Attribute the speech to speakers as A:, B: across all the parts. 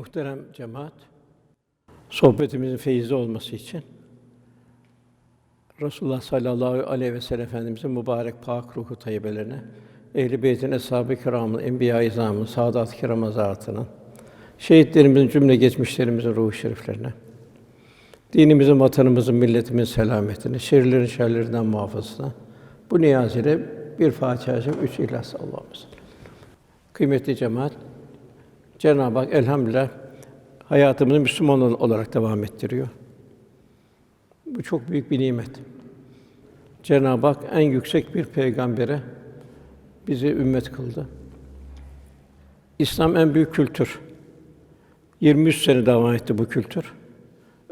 A: Muhterem cemaat, sohbetimizin feyizli olması için Resulullah sallallahu aleyhi ve sellem Efendimizin mübarek pak ruhu tayyibelerine, ehl-i beytin, eshab-ı kiramın, enbiya-i izamın, saadat-ı kiram şehitlerimizin cümle geçmişlerimizin ruhu şeriflerine, dinimizin, vatanımızın, milletimizin selametine, şerlerin şerlerinden muhafazasına bu niyaz ile bir Fatiha-i üç İhlas Allah'ımız. Kıymetli cemaat, Cenab-ı Hak elhamdülillah hayatımızı Müslüman olarak devam ettiriyor. Bu çok büyük bir nimet. Cenab-ı Hak en yüksek bir peygambere bizi ümmet kıldı. İslam en büyük kültür. 23 sene devam etti bu kültür.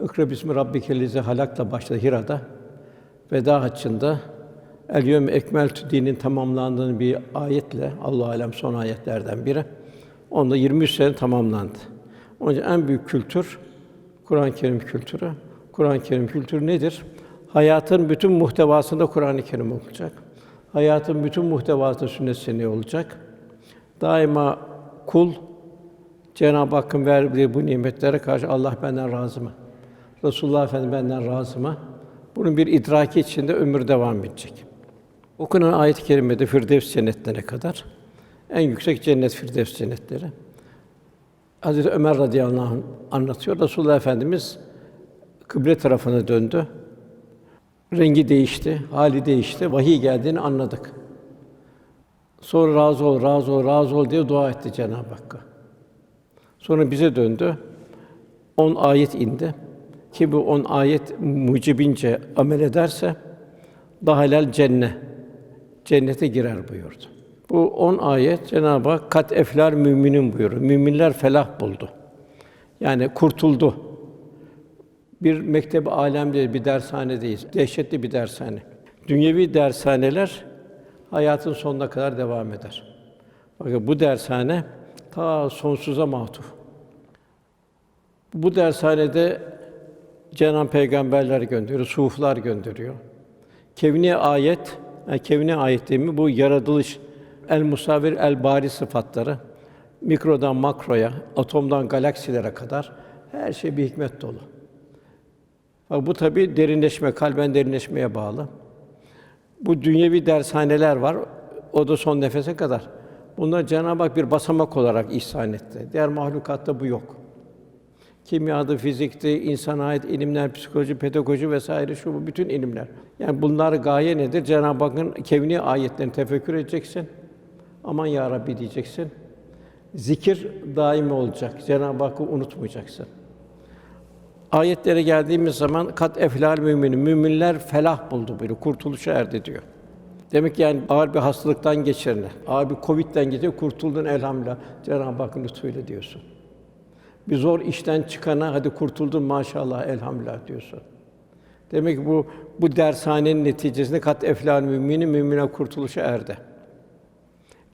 A: İkra bismi rabbikellezi halakla başladı Hira'da. Veda haccında El yevme ekmeltü dinin tamamlandığını bir ayetle Allah alem son ayetlerden biri. Onda 23 sene tamamlandı. Onun için en büyük kültür Kur'an-ı Kerim kültürü. Kur'an-ı Kerim kültürü nedir? Hayatın bütün muhtevasında Kur'an-ı Kerim olacak. Hayatın bütün muhtevasında sünnet seneye olacak. Daima kul Cenab-ı Hakk'ın verdiği bu nimetlere karşı Allah benden razı mı? Resulullah Efendimiz benden razı mı? Bunun bir idraki içinde ömür devam edecek. Okunan ayet-i kerimede Firdevs cennetlerine kadar en yüksek cennet Firdevs cennetleri. Hazreti Ömer radıyallahu anh anlatıyor. Resulullah Efendimiz kıble tarafına döndü. Rengi değişti, hali değişti. Vahiy geldiğini anladık. Sonra razı ol, razı ol, razı ol diye dua etti Cenab-ı Hakk'a. Sonra bize döndü. On ayet indi. Ki bu on ayet mucibince amel ederse dahalel cennet cennete girer buyurdu. Bu on ayet Cenab-ı Hak kat eflar müminin buyuruyor. Müminler felah buldu. Yani kurtuldu. Bir mektep alem değil, bir dershanedeyiz. Dehşetli bir dershane. Dünyevi dershaneler hayatın sonuna kadar devam eder. Bakın bu dershane ta sonsuza mahtuf. Bu dershanede Cenab-ı Peygamberler gönderiyor, suflar gönderiyor. Kevni ayet, yani kevni ayet mi? Bu yaratılış, el musavir, el bari sıfatları, mikrodan makroya, atomdan galaksilere kadar her şey bir hikmet dolu. Bak bu tabi derinleşme, kalben derinleşmeye bağlı. Bu dünyevi dershaneler var. O da son nefese kadar. Bunlar Cenab-ı Hak bir basamak olarak ihsan etti. Diğer mahlukatta bu yok. Kimyada, fizikte, insana ait ilimler, psikoloji, pedagoji vesaire şu bu bütün ilimler. Yani bunlar gaye nedir? Cenab-ı Hakk'ın kevni ayetlerini tefekkür edeceksin. Aman ya Rabbi diyeceksin. Zikir daimi olacak. Cenab-ı Hakk'ı unutmayacaksın. Ayetlere geldiğimiz zaman kat eflal müminin müminler felah buldu böyle kurtuluşa erdi diyor. Demek ki yani ağır bir hastalıktan geçirene, ağır bir Covid'den geçirene kurtuldun elhamdülillah Cenab-ı Hakk'ın lütfuyla diyorsun. Bir zor işten çıkana hadi kurtuldun maşallah elhamdülillah diyorsun. Demek ki bu bu dershanenin neticesinde kat eflal mümini mümine kurtuluşa erdi.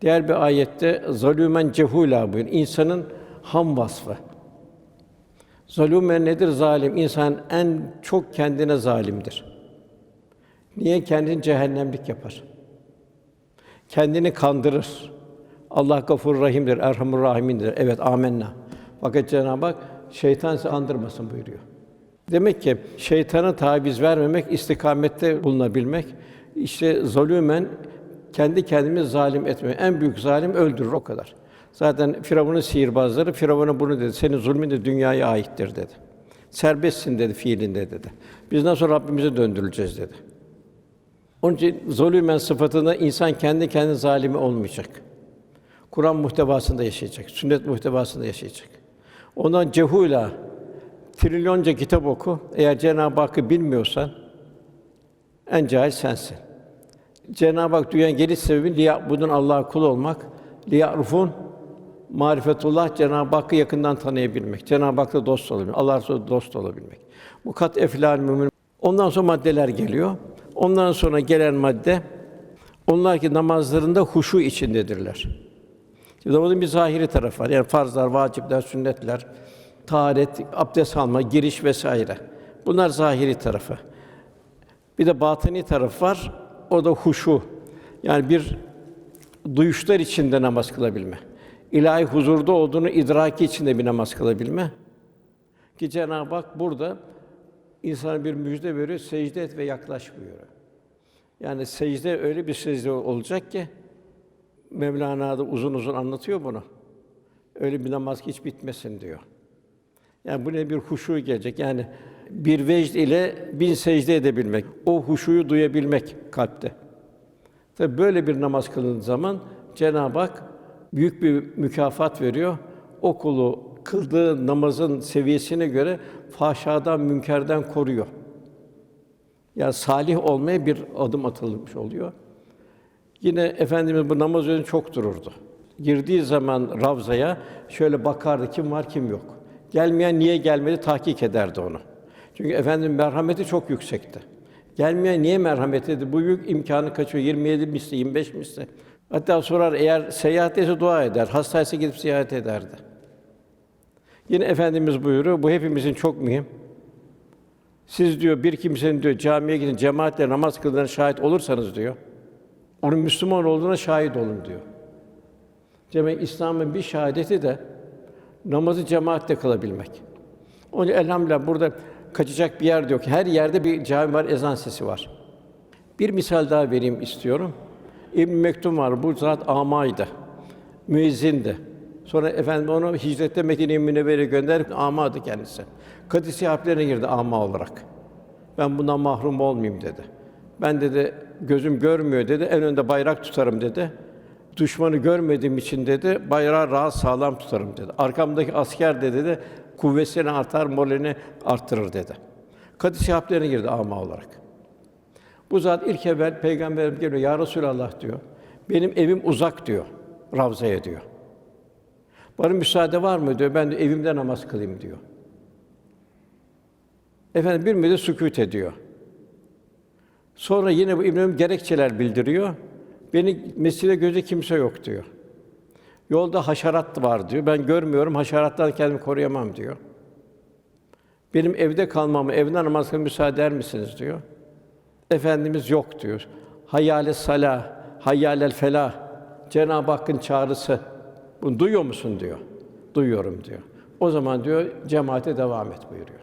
A: Diğer bir ayette zalûmen cehûlâ buyur. İnsanın ham vasfı. Zalûmen nedir? Zalim. İnsan en çok kendine zalimdir. Niye kendini cehennemlik yapar? Kendini kandırır. Allah Gafur Rahim'dir, Erhamur Rahim'indir. Evet, amenna. Fakat Cenab-ı Hak şeytan sizi andırmasın buyuruyor. Demek ki şeytana taviz vermemek, istikamette bulunabilmek. İşte zulümen kendi kendimizi zalim etme. En büyük zalim öldürür o kadar. Zaten Firavun'un sihirbazları Firavun'a bunu dedi. Senin zulmün de dünyaya aittir dedi. Serbestsin dedi fiilinde dedi. Biz nasıl Rabbimize döndürüleceğiz dedi. Onun için zulümen sıfatında insan kendi kendi zalimi olmayacak. Kur'an muhtevasında yaşayacak, sünnet muhtevasında yaşayacak. Ondan cehula trilyonca kitap oku. Eğer Cenab-ı Hakk'ı bilmiyorsan en cahil sensin. Cenab-ı Hak dünya geliş sebebi liya budun Allah'a kul olmak, liya'rufun marifetullah Cenab-ı Hakk'ı yakından tanıyabilmek, Cenab-ı Hak'la dost olabilmek, Allah Resulü dost olabilmek. Bu kat eflal mümin. Ondan sonra maddeler geliyor. Ondan sonra gelen madde onlar ki namazlarında huşu içindedirler. Şimdi namazın bir zahiri tarafı var. Yani farzlar, vacipler, sünnetler, taharet, abdest alma, giriş vesaire. Bunlar zahiri tarafı. Bir de batini taraf var. O da huşu. Yani bir duyuşlar içinde namaz kılabilme. ilahi huzurda olduğunu idraki içinde bir namaz kılabilme. Ki Cenab-ı Hak burada insana bir müjde veriyor, secde et ve yaklaş buyuruyor. Yani secde öyle bir secde olacak ki Mevlana da uzun uzun anlatıyor bunu. Öyle bir namaz ki hiç bitmesin diyor. Yani bu ne bir huşu gelecek. Yani bir vecd ile bin secde edebilmek, o huşuyu duyabilmek kalpte. Tabi böyle bir namaz kılındığı zaman Cenab-ı Hak büyük bir mükafat veriyor. O kulu kıldığı namazın seviyesine göre fahşadan, münkerden koruyor. Yani salih olmaya bir adım atılmış oluyor. Yine efendimiz bu namaz üzerine çok dururdu. Girdiği zaman ravzaya şöyle bakardı kim var kim yok. Gelmeyen niye gelmedi tahkik ederdi onu. Çünkü efendimiz merhameti çok yüksekti. Gelmeyen niye merhamet dedi? Bu büyük imkanı kaçıyor. 27 misli, 25 misli. Hatta sorar eğer seyahat etse dua eder, hastaysa gidip ziyaret ederdi. Yine efendimiz buyuruyor. Bu hepimizin çok mühim. Siz diyor bir kimsenin diyor camiye gidin cemaatle namaz kıldığına şahit olursanız diyor. Onun Müslüman olduğuna şahit olun diyor. Demek İslam'ın bir şahadeti de namazı cemaatle kılabilmek. Onun elhamdülillah burada kaçacak bir yer yok. Her yerde bir cami var, ezan sesi var. Bir misal daha vereyim istiyorum. İbn Mektum var. Bu zat amaydı. Müezzindi. Sonra efendim onu hicrette Medine-i Münevvere'ye gönderip amadı kendisi. Kadisi harplerine girdi ama olarak. Ben bundan mahrum olmayayım dedi. Ben dedi gözüm görmüyor dedi. En önde bayrak tutarım dedi. Düşmanı görmediğim için dedi bayrağı rahat sağlam tutarım dedi. Arkamdaki asker de dedi kuvvetini artar, moralini arttırır dedi. Kadisi harplerine girdi ama olarak. Bu zat ilk evvel peygamberimiz geliyor. Ya Resulallah diyor. Benim evim uzak diyor. Ravzaya diyor. Bana müsaade var mı diyor. Ben de evimde namaz kılayım diyor. Efendim bir müddet sükût ediyor. Sonra yine bu İbn gerekçeler bildiriyor. Beni mescide gözü kimse yok diyor. Yolda haşerat var diyor. Ben görmüyorum, haşerattan kendimi koruyamam diyor. Benim evde kalmamı, evden namaz kılmama müsaade eder misiniz diyor. Efendimiz yok diyor. Hayyâle salah, hayyâlel felah. Cenab-ı Hakk'ın çağrısı. Bunu duyuyor musun diyor. Duyuyorum diyor. O zaman diyor cemaate devam et buyuruyor.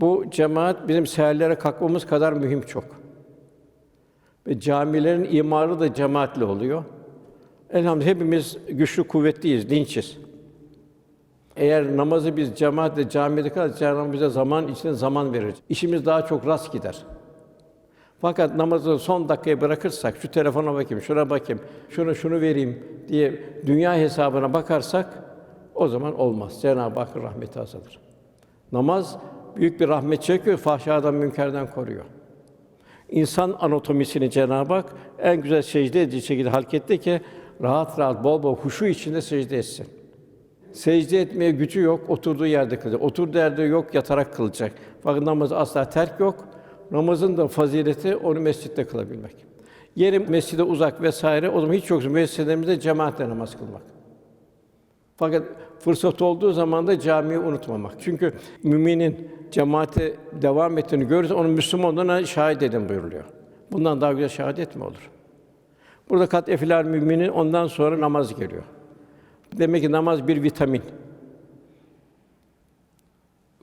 A: Bu cemaat bizim seherlere kalkmamız kadar mühim çok. Ve camilerin imarı da cemaatle oluyor. Elhamdülillah hepimiz güçlü, kuvvetliyiz, dinçiz. Eğer namazı biz cemaatle camide kılarsak Cenab-ı Hak bize zaman içinde zaman verir. İşimiz daha çok rast gider. Fakat namazı son dakikaya bırakırsak, şu telefona bakayım, şuna bakayım, şunu şunu vereyim diye dünya hesabına bakarsak o zaman olmaz. Cenab-ı Hakk'ın rahmeti azalır. Namaz büyük bir rahmet çekiyor, fahşadan, münkerden koruyor. İnsan anatomisini Cenab-ı Hak en güzel secde edici şekilde halketti ki rahat rahat bol bol huşu içinde secde etsin. Secde etmeye gücü yok, oturduğu yerde kılacak. Oturduğu yerde yok, yatarak kılacak. Fakat namazı asla terk yok. Namazın da fazileti onu mescitte kılabilmek. Yeri mescide uzak vesaire o zaman hiç yoksa müesseselerimizde cemaatle namaz kılmak. Fakat fırsat olduğu zaman da camiyi unutmamak. Çünkü müminin cemaate devam ettiğini görürse onun Müslüman olduğuna şahit edin buyuruluyor. Bundan daha güzel şehadet mi olur? Burada kat efilal müminin ondan sonra namaz geliyor. Demek ki namaz bir vitamin.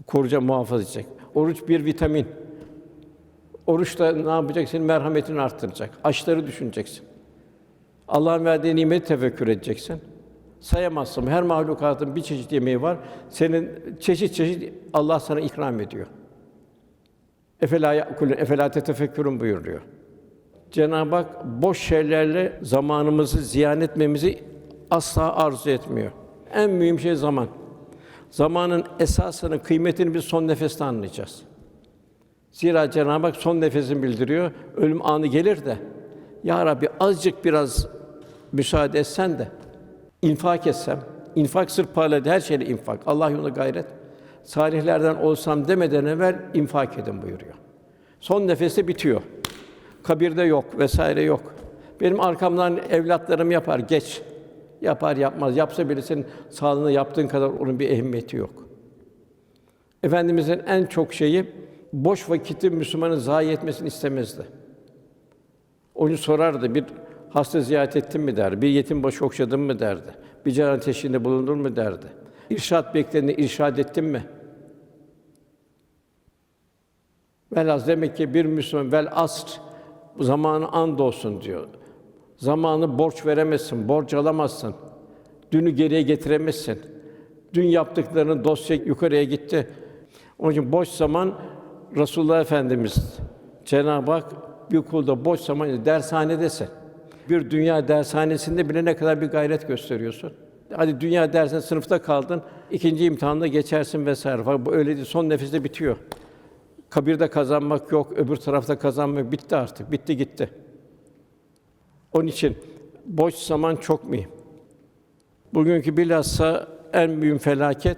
A: Koruyacak, muhafaza edecek. Oruç bir vitamin. Oruç da ne yapacak? Senin merhametini arttıracak. Açları düşüneceksin. Allah'ın verdiği nimeti tefekkür edeceksin. Sayamazsın. Her mahlukatın bir çeşit yemeği var. Senin çeşit çeşit Allah sana ikram ediyor. Efela yakulun efela tetefekkürün buyuruyor. Cenab-ı Hak boş şeylerle zamanımızı ziyan etmemizi asla arzu etmiyor. En mühim şey zaman. Zamanın esasını, kıymetini biz son nefeste anlayacağız. Zira Cenab-ı Hak son nefesini bildiriyor. Ölüm anı gelir de ya Rabbi azıcık biraz müsaade etsen de infak etsem, infak sırf parladı her şeyle infak. Allah yolunda gayret. Salihlerden olsam demeden evvel infak edin buyuruyor. Son nefeste bitiyor. Kabirde yok vesaire yok. Benim arkamdan evlatlarım yapar geç. Yapar yapmaz. Yapsa bile senin sağlığına yaptığın kadar onun bir ehemmiyeti yok. Efendimizin en çok şeyi boş vakiti Müslümanın zayi etmesini istemezdi. Onu sorardı bir Hasta ziyaret ettin mi derdi. Bir yetim başı okşadın mı derdi. Bir can teşhinde bulundun mu derdi. İrşad beklerine irşad ettin mi? Velhâsıl demek ki bir Müslüman vel asr zamanı and olsun diyor. Zamanı borç veremezsin, borç alamazsın. Dünü geriye getiremezsin. Dün yaptıklarının dosya yukarıya gitti. Onun için boş zaman Resulullah Efendimiz Cenab-ı Hak bir kulda boş zaman dershanedesin. Bir dünya dershanesinde bile ne kadar bir gayret gösteriyorsun. Hadi dünya dersinde sınıfta kaldın, ikinci imtihanda geçersin vesaire. Fakat bu öyle değil, son nefeste bitiyor. Kabirde kazanmak yok, öbür tarafta kazanmak bitti artık. Bitti gitti. Onun için boş zaman çok mühim. Bugünkü bilhassa en büyük felaket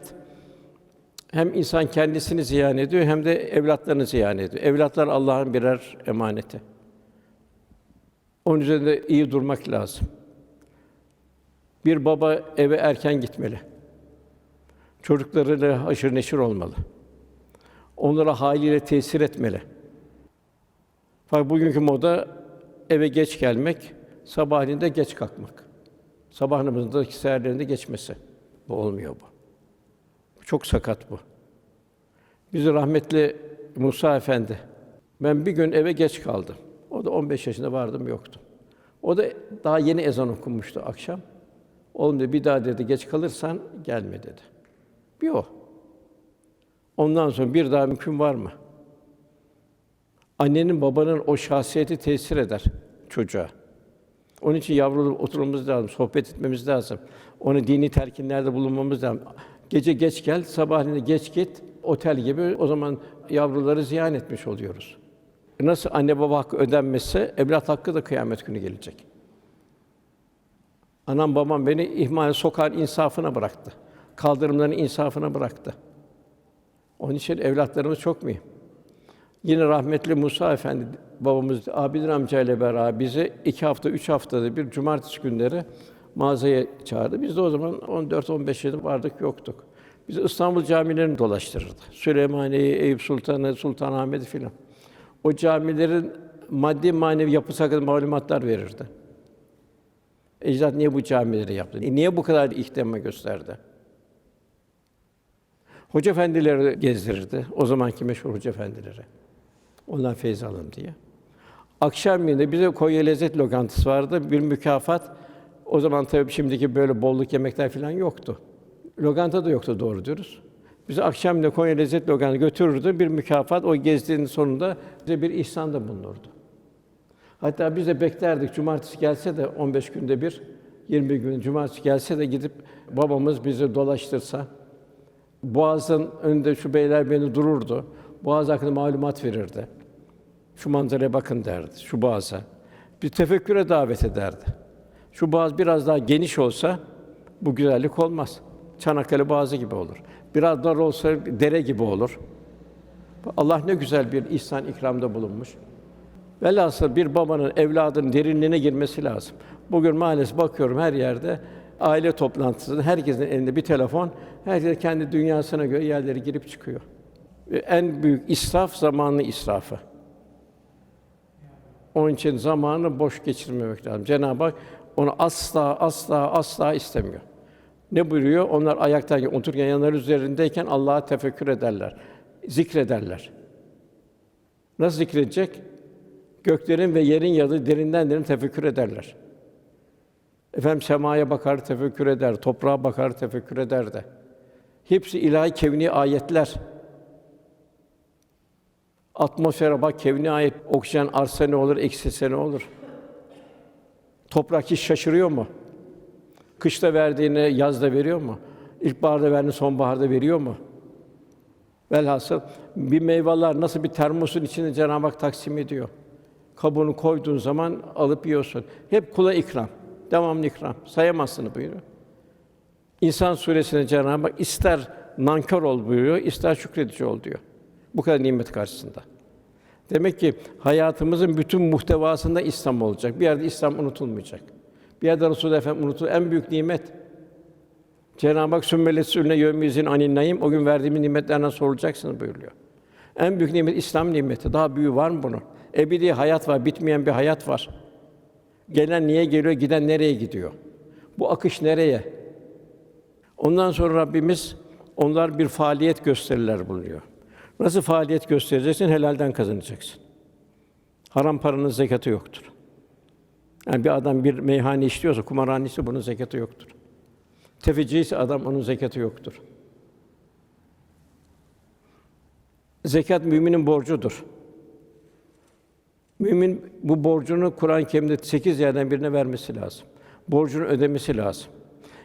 A: hem insan kendisini ziyan ediyor hem de evlatlarını ziyan ediyor. Evlatlar Allah'ın birer emaneti. Onun üzerinde iyi durmak lazım. Bir baba eve erken gitmeli. Çocuklarıyla haşır neşir olmalı. Onlara haliyle tesir etmeli. Fakat bugünkü moda eve geç gelmek, sabahleyin geç kalkmak. Sabah namazındaki seherlerinde geçmesi. Bu olmuyor bu. Çok sakat bu. Bizi rahmetli Musa Efendi, ben bir gün eve geç kaldım. O da 15 yaşında vardım yoktu. O da daha yeni ezan okunmuştu akşam. Oğlum dedi, bir daha dedi geç kalırsan gelme dedi. Bir o. Ondan sonra bir daha mümkün var mı? Annenin babanın o şahsiyeti tesir eder çocuğa. Onun için yavrulu oturmamız lazım, sohbet etmemiz lazım. Onu dini telkinlerde bulunmamız lazım. Gece geç gel, sabahleyin geç git. Otel gibi o zaman yavruları ziyan etmiş oluyoruz. Nasıl anne baba hakkı ödenmezse evlat hakkı da kıyamet günü gelecek. Anam babam beni ihmal sokar insafına bıraktı. Kaldırımların insafına bıraktı. Onun için evlatlarımız çok mühim. Yine rahmetli Musa Efendi babamız Abidin amcayla beraber bizi iki hafta, üç haftada bir cumartesi günleri mağazaya çağırdı. Biz de o zaman 14-15 yaşında vardık, yoktuk. Bizi İstanbul camilerini dolaştırırdı. Süleymaniye'yi, Eyüp Sultan'ı, Sultanahmet'i filan. O camilerin maddi manevi yapısı hakkında malumatlar verirdi. Ecdat niye bu camileri yaptı? Niye bu kadar ihtimam gösterdi? Hoca efendileri gezdirirdi. O zamanki meşhur hoca efendileri. Ondan feyz alın diye. Akşam yine bize Konya Lezzet Lokantası vardı. Bir mükafat. O zaman tabii şimdiki böyle bolluk yemekler falan yoktu. Lokanta da yoktu doğru diyoruz. Bizi akşam yine Konya Lezzet Lokantası götürürdü. Bir mükafat o gezdiğinin sonunda bize bir ihsan da bulunurdu. Hatta biz de beklerdik cumartesi gelse de 15 günde bir 20 gün cumartesi gelse de gidip babamız bizi dolaştırsa Boğaz'ın önünde şu beyler beni dururdu. Boğaz hakkında malumat verirdi. Şu manzaraya bakın derdi, şu boğaza. Bir tefekküre davet ederdi. Şu boğaz biraz daha geniş olsa bu güzellik olmaz. Çanakkale Boğazı gibi olur. Biraz dar olsa dere gibi olur. Allah ne güzel bir ihsan ikramda bulunmuş. Velhasıl bir babanın evladının derinliğine girmesi lazım. Bugün maalesef bakıyorum her yerde aile toplantısında herkesin elinde bir telefon, herkes kendi dünyasına göre yerlere girip çıkıyor. En büyük israf zamanı israfı. Onun için zamanı boş geçirmemek lazım. Cenab-ı Hak onu asla asla asla istemiyor. Ne buyuruyor? Onlar ayaktayken, otururken, yanları üzerindeyken Allah'a tefekkür ederler, zikrederler. Nasıl zikredecek? Göklerin ve yerin yadı derinden derin tefekkür ederler. Efendim semaya bakar, tefekkür eder, toprağa bakar, tefekkür eder de. Hepsi ilahi kevni ayetler. Atmosfere bak, kevni ayet. Oksijen artsa ne olur, eksilse ne olur? Toprak hiç şaşırıyor mu? Kışta verdiğini yazda veriyor mu? İlkbaharda verdiğini sonbaharda veriyor mu? Velhasıl bir meyveler nasıl bir termosun içinde Cenab-ı Hak taksim ediyor. Kabuğunu koyduğun zaman alıp yiyorsun. Hep kula ikram. Devamlı ikram. Sayamazsın buyuruyor. İnsan suresinde Cenab-ı Hak ister nankör ol buyuruyor, ister şükredici ol diyor. Bu kadar nimet karşısında. Demek ki hayatımızın bütün muhtevasında İslam olacak. Bir yerde İslam unutulmayacak. Bir yerde Resul Efendimiz unutulur. En büyük nimet Cenab-ı Hak sümmelet sürüne yevmizin anin naim o gün verdiğim nimetlerden sorulacaksınız buyuruyor. En büyük nimet İslam nimeti. Daha büyüğü var mı bunun? Ebedi hayat var, bitmeyen bir hayat var. Gelen niye geliyor, giden nereye gidiyor? Bu akış nereye? Ondan sonra Rabbimiz onlar bir faaliyet gösterirler bulunuyor. Nasıl faaliyet göstereceksin? Helalden kazanacaksın. Haram paranın zekatı yoktur. Yani bir adam bir meyhane işliyorsa, kumarhanesi bunun zekatı yoktur. Tefeci ise adam onun zekatı yoktur. Zekat müminin borcudur. Mümin bu borcunu Kur'an-ı Kerim'de sekiz yerden birine vermesi lazım. Borcunu ödemesi lazım.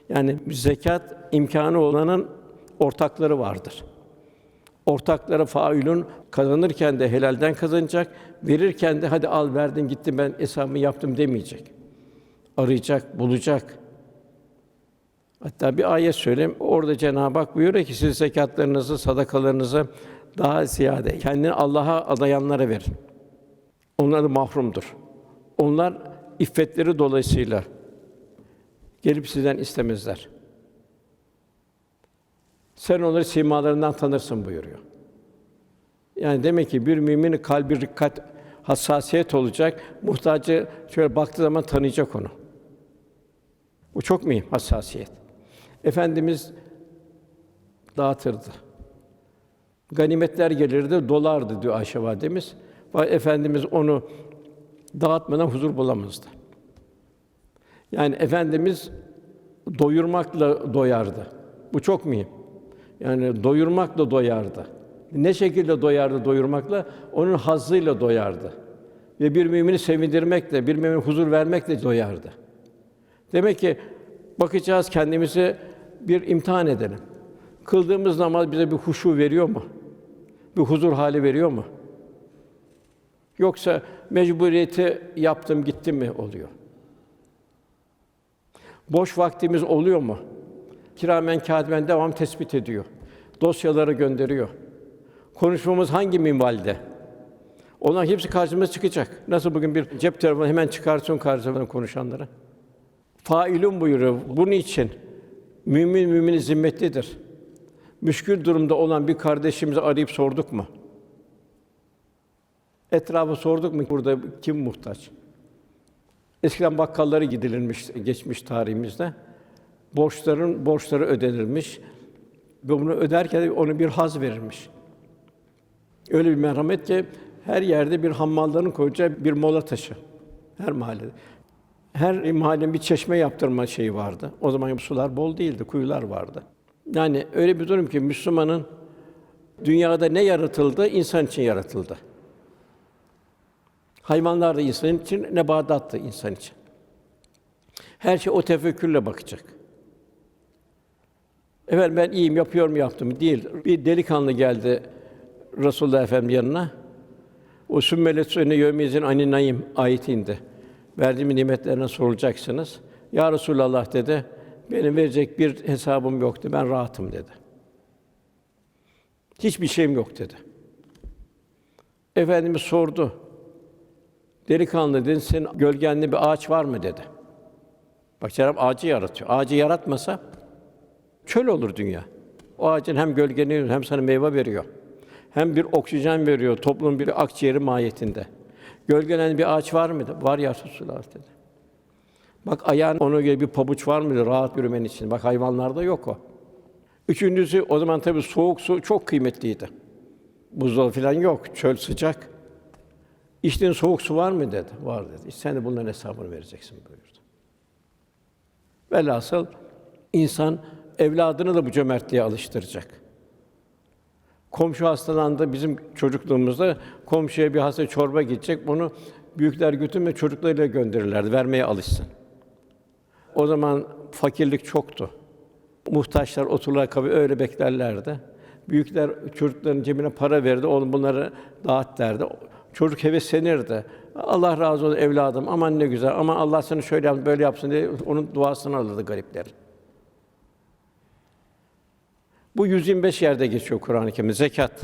A: Yani zekat imkanı olanın ortakları vardır. Ortakları failun kazanırken de helalden kazanacak, verirken de hadi al verdin gittim ben hesabımı yaptım demeyecek. Arayacak, bulacak. Hatta bir ayet söyleyeyim. Orada Cenab-ı Hak buyuruyor ki siz zekatlarınızı, sadakalarınızı daha ziyade kendini Allah'a adayanlara verin. Onlar da mahrumdur. Onlar iffetleri dolayısıyla gelip sizden istemezler. Sen onları simalarından tanırsın buyuruyor. Yani demek ki bir müminin kalbi rikkat, hassasiyet olacak. Muhtacı şöyle baktığı zaman tanıyacak onu. Bu çok mühim hassasiyet. Efendimiz dağıtırdı. Ganimetler gelirdi, dolardı diyor Ayşe validemiz. Fakat Efendimiz onu dağıtmadan huzur bulamazdı. Yani Efendimiz doyurmakla doyardı. Bu çok mühim. Yani doyurmakla doyardı. Ne şekilde doyardı doyurmakla? Onun hazzıyla doyardı. Ve bir mümini sevindirmekle, bir mümine huzur vermekle doyardı. Demek ki bakacağız kendimizi bir imtihan edelim. Kıldığımız namaz bize bir huşu veriyor mu? Bir huzur hali veriyor mu? Yoksa mecburiyeti yaptım gittim mi oluyor? Boş vaktimiz oluyor mu? Kiramen kâdiben devam tespit ediyor. Dosyaları gönderiyor. Konuşmamız hangi minvalde? Onlar hepsi karşımıza çıkacak. Nasıl bugün bir cep telefonu hemen çıkarsın karşımıza konuşanlara. Failun buyuruyor. Bunun için mümin müminin zimmetlidir. Müşkül durumda olan bir kardeşimizi arayıp sorduk mu? Etrafa sorduk mu burada kim muhtaç? Eskiden bakkalları gidilirmiş geçmiş tarihimizde. Borçların borçları ödenilmiş ve bunu öderken onu bir haz verilmiş. Öyle bir merhamet ki her yerde bir hammalların koyacağı bir mola taşı. Her mahallede. Her mahallenin bir çeşme yaptırma şeyi vardı. O zaman sular bol değildi, kuyular vardı. Yani öyle bir durum ki Müslümanın dünyada ne yaratıldı? İnsan için yaratıldı. Hayvanlar da insan için, nebatat da insan için. Her şey o tefekkürle bakacak. Efendim ben iyiyim, yapıyorum, yaptım değil. Bir delikanlı geldi Resulullah Efendim yanına. O sümmelet sünne yevmizin anin naim ayeti indi. Verdiğim nimetlerine sorulacaksınız. Ya Resulallah dedi. Benim verecek bir hesabım yoktu. Ben rahatım dedi. Hiçbir şeyim yok dedi. Efendimiz sordu. Delikanlı dedi, senin gölgende bir ağaç var mı dedi. Bak Cenab-ı ağacı yaratıyor. Ağacı yaratmasa çöl olur dünya. O ağacın hem gölgeni hem sana meyve veriyor. Hem bir oksijen veriyor toplumun bir akciğeri mahiyetinde. Gölgelen bir ağaç var mıydı? Var ya Resulullah dedi. Bak ayağın ona göre bir pabuç var mıydı rahat yürümen için? Bak hayvanlarda yok o. Üçüncüsü o zaman tabii soğuk su çok kıymetliydi. Buzdolabı falan yok. Çöl sıcak. İçtiğin soğuk su var mı dedi. Var dedi. İşte sen de bunların hesabını vereceksin buyurdu. Velhasıl insan evladını da bu cömertliğe alıştıracak. Komşu hastalandı bizim çocukluğumuzda komşuya bir hasta çorba gidecek. Bunu büyükler götürme çocuklarıyla gönderirlerdi. Vermeye alışsın. O zaman fakirlik çoktu. Muhtaçlar otururlar kabı öyle beklerlerdi. Büyükler çocukların cebine para verdi. Oğlum bunları dağıt derdi. Çocuk heveslenirdi. Allah razı olsun evladım. Aman ne güzel. Ama Allah seni şöyle yapsın, böyle yapsın diye onun duasını alırdı garipler. Bu 125 yerde geçiyor Kur'an-ı Kerim'de. Zekat,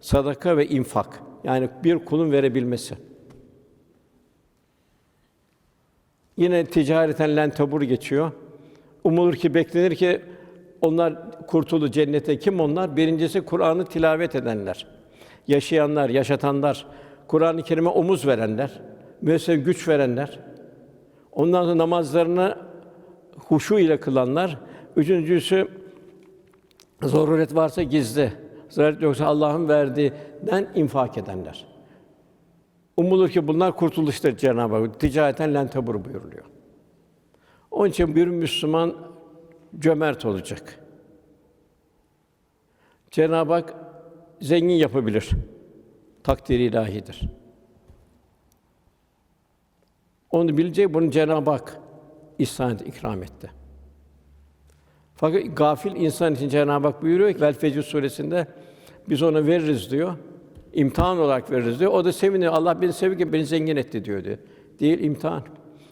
A: sadaka ve infak. Yani bir kulun verebilmesi. Yine ticareten len tabur geçiyor. Umulur ki beklenir ki onlar kurtulu cennete kim onlar? Birincisi Kur'an'ı tilavet edenler. Yaşayanlar, yaşatanlar, Kur'an-ı Kerim'e omuz verenler, müessese güç verenler. Ondan sonra namazlarını huşu ile kılanlar. Üçüncüsü zaruret varsa gizli. Zaruret yoksa Allah'ın verdiğinden infak edenler. Umulur ki bunlar kurtuluştur Cenab-ı Hak. Ticareten len tebur buyuruluyor. Onun için bir Müslüman cömert olacak. Cenab-ı Hak zengin yapabilir. Takdiri ilahidir. Onu bilecek, bunu Cenab-ı Hak ihsan ikram etti. Fakat gafil insan için Cenab-ı Hak buyuruyor ki Vel Fecr suresinde biz ona veririz diyor. İmtihan olarak veririz diyor. O da seviniyor. Allah beni seviyor ki beni zengin etti diyor diyor. Değil imtihan.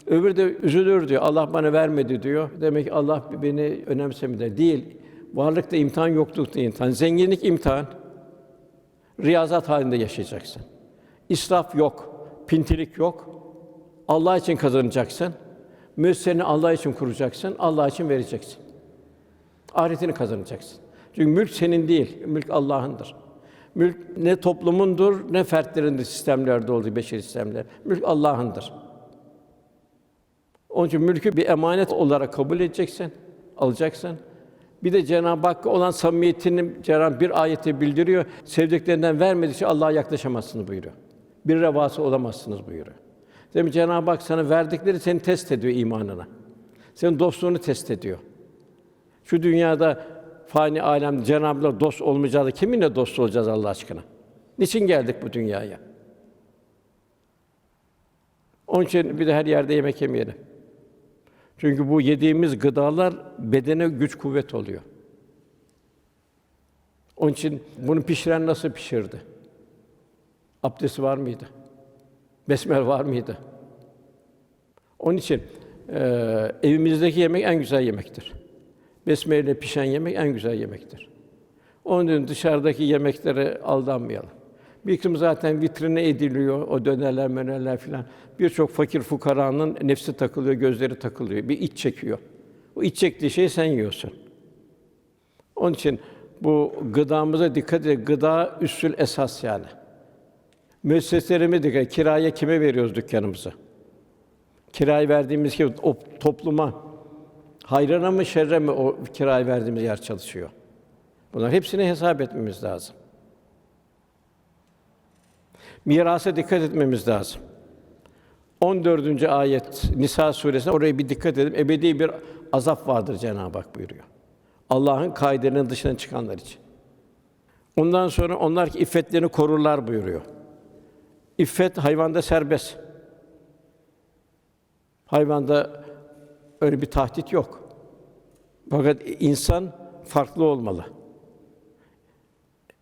A: Öbürü de üzülür diyor. Allah bana vermedi diyor. Demek ki Allah beni önemsemedi. Değil. Varlıkta imtihan, yoklukta imtihan. Zenginlik imtihan. Riyazat halinde yaşayacaksın. İsraf yok, pintilik yok. Allah için kazanacaksın. Müesseseni Allah için kuracaksın, Allah için vereceksin. Ahiretini kazanacaksın. Çünkü mülk senin değil, mülk Allah'ındır. Mülk ne toplumundur, ne fertlerindir sistemlerde olduğu beşeri sistemler. Mülk Allah'ındır. Onun için mülkü bir emanet olarak kabul edeceksin, alacaksın. Bir de Cenab-ı Hakk'a olan samimiyetini Cenab-ı bir ayette bildiriyor. Sevdiklerinden vermedikçe Allah'a yaklaşamazsınız buyuruyor. Bir revası olamazsınız buyuruyor. Demek Cenab-ı Hak sana verdikleri seni test ediyor imanına. Senin dostluğunu test ediyor. Şu dünyada fani alemde Cenab-ı dost olmayacağız. Kiminle dost olacağız Allah aşkına? Niçin geldik bu dünyaya? Onun için bir de her yerde yemek yemeyelim. Çünkü bu yediğimiz gıdalar bedene güç kuvvet oluyor. Onun için bunu pişiren nasıl pişirdi? Abdesti var mıydı? Besmele var mıydı? Onun için e, evimizdeki yemek en güzel yemektir. Besmele pişen yemek en güzel yemektir. Onun için dışarıdaki yemeklere aldanmayalım. Bir kısım zaten vitrine ediliyor, o dönerler, mönerler filan. Birçok fakir fukaranın nefsi takılıyor, gözleri takılıyor, bir iç çekiyor. O iç çektiği şeyi sen yiyorsun. Onun için bu gıdamıza dikkat edin. Gıda üssül esas yani. Müesseselerime dikkat. Kiraya kime veriyoruz dükkanımızı? Kirayı verdiğimiz gibi o topluma hayrına mı şerre mi o kirayı verdiğimiz yer çalışıyor? Bunlar hepsini hesap etmemiz lazım. Mirasa dikkat etmemiz lazım. 14. ayet Nisa suresinde oraya bir dikkat edin. Ebedi bir azap vardır Cenab-ı Hak buyuruyor. Allah'ın kaidenin dışına çıkanlar için. Ondan sonra onlar ki iffetlerini korurlar buyuruyor. İffet hayvanda serbest. Hayvanda öyle bir tahdit yok. Fakat insan farklı olmalı.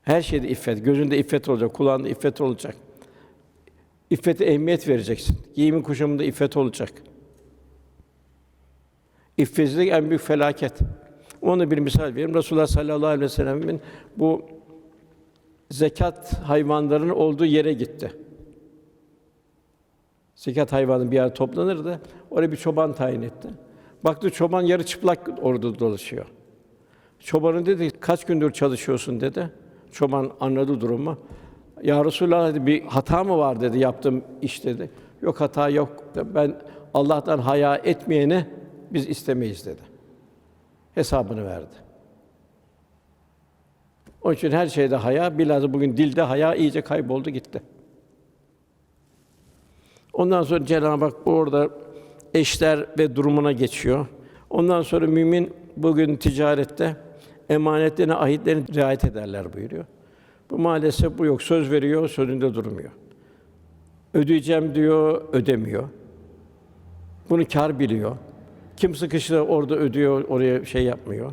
A: Her şeyde iffet, gözünde iffet olacak, kulağında iffet olacak. İffete ehemmiyet vereceksin. Giyimin kuşamında iffet olacak. İffetsizlik en büyük felaket. Onu bir misal vereyim. Resulullah sallallahu aleyhi ve sellem'in bu zekat hayvanlarının olduğu yere gitti. Zekat hayvanı bir yer toplanırdı. Oraya bir çoban tayin etti. Baktı çoban yarı çıplak orada dolaşıyor. Çobanın dedi kaç gündür çalışıyorsun dedi. Çoban anladı durumu. Ya Resulallah dedi, bir hata mı var dedi yaptığım iş dedi. Yok hata yok. Ben Allah'tan haya etmeyeni biz istemeyiz dedi. Hesabını verdi. Onun için her şeyde haya, bilhassa bugün dilde haya iyice kayboldu gitti. Ondan sonra Cenab-ı Hak orada eşler ve durumuna geçiyor. Ondan sonra mümin bugün ticarette emanetlerine, ahitlerine riayet ederler buyuruyor. Bu maalesef bu yok. Söz veriyor, sözünde durmuyor. Ödeyeceğim diyor, ödemiyor. Bunu kar biliyor. Kim sıkıştı orada ödüyor, oraya şey yapmıyor.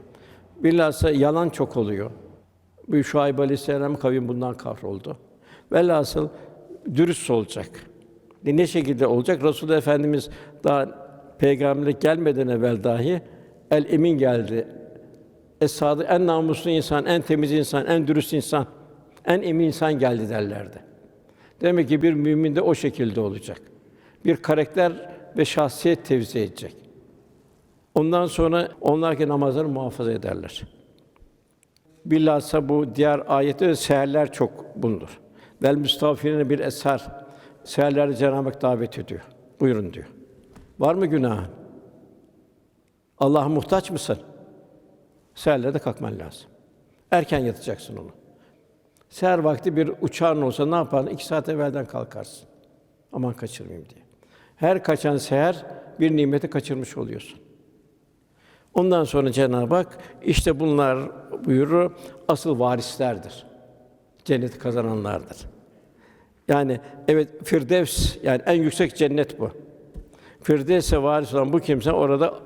A: Bilhassa yalan çok oluyor. Bu Şuayb Aleyhisselam kavim bundan kahroldu. Velhasıl dürüst olacak. Ne şekilde olacak? Resul Efendimiz daha peygamberlik gelmeden evvel dahi el emin geldi. Es-sadı en namuslu insan, en temiz insan, en dürüst insan, en emin insan geldi derlerdi. Demek ki bir mümin de o şekilde olacak. Bir karakter ve şahsiyet tevzi edecek. Ondan sonra onlar ki namazları muhafaza ederler. Bilhassa bu diğer ayette de seherler çok bulunur. Vel müstafirine bir eser. Seherlerde Cenab-ı Hak davet ediyor. Buyurun diyor. Var mı günahın? Allah'a muhtaç mısın? Seherlerde kalkman lazım. Erken yatacaksın onu. Seher vakti bir uçağın olsa ne yapardın? İki saat evvelden kalkarsın. Aman kaçırmayayım diye. Her kaçan seher bir nimeti kaçırmış oluyorsun. Ondan sonra Cenab-ı Hak işte bunlar buyurur asıl varislerdir. Cenneti kazananlardır. Yani evet Firdevs yani en yüksek cennet bu. Firdevs'e varis olan bu kimse orada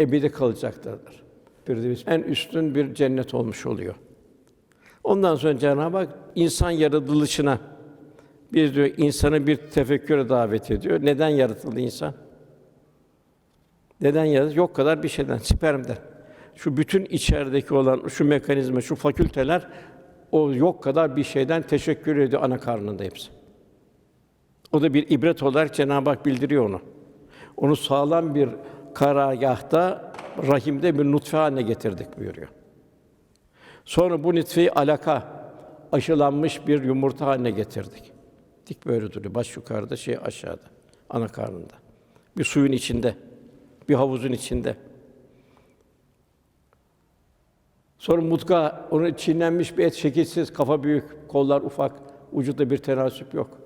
A: ebedi kalacaktırdır. Firdevs en üstün bir cennet olmuş oluyor. Ondan sonra Cenab-ı Hak insan yaratılışına bir diyor insanı bir tefekküre davet ediyor. Neden yaratıldı insan? Neden yaratıldı? Yok kadar bir şeyden, spermden. Şu bütün içerideki olan şu mekanizma, şu fakülteler o yok kadar bir şeyden teşekkür ediyor ana karnında hepsi. O da bir ibret olarak Cenab-ı Hak bildiriyor onu. Onu sağlam bir karargâhta, rahimde bir nutfe haline getirdik buyuruyor. Sonra bu nutfeyi alaka, aşılanmış bir yumurta haline getirdik. Dik böyle duruyor. Baş yukarıda, şey aşağıda, ana karnında. Bir suyun içinde, bir havuzun içinde. Sonra mutka, onu çiğnenmiş bir et, şekilsiz, kafa büyük, kollar ufak, vücutta bir tenasüp yok.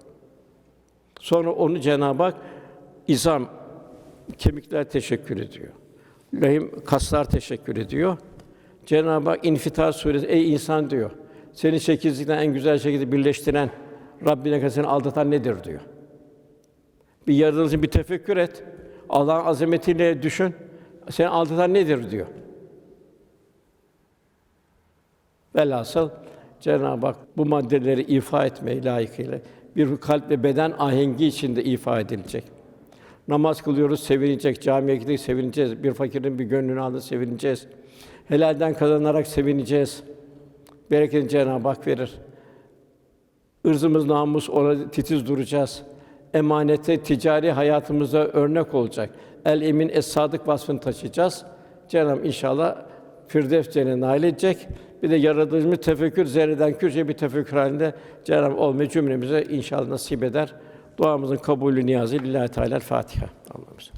A: Sonra onu Cenab-ı Hak izam, kemikler teşekkür ediyor. Rahim, kaslar teşekkür ediyor. Cenab-ı Hak İnfitar suresi ey insan diyor. Seni şekilsizlikten en güzel şekilde birleştiren Rabbine kadar seni aldatan nedir diyor. Bir yaratılışın bir tefekkür et. Allah'ın azametiyle düşün. Seni aldatan nedir diyor. Velhasıl Cenab-ı Hak bu maddeleri ifa etmeyi layıkıyla bir kalp ve beden ahengi içinde ifa edilecek. Namaz kılıyoruz, sevinecek. Camiye gidip sevineceğiz. Bir fakirin bir gönlünü aldı, sevineceğiz. Helalden kazanarak sevineceğiz. Bereketini Cenab-ı Hak verir. Irzımız, namus ona titiz duracağız. Emanete, ticari hayatımıza örnek olacak. El emin, es sadık vasfını taşıyacağız. Cenab-ı inşallah Firdevs cennetine nail edecek. Bir de yaratılışımız tefekkür zerreden kürce bir tefekkür halinde Cenab-ı cümlemize inşallah nasip eder. Duamızın kabulü niyazı lillahi teala Fatiha. Allah'ımız.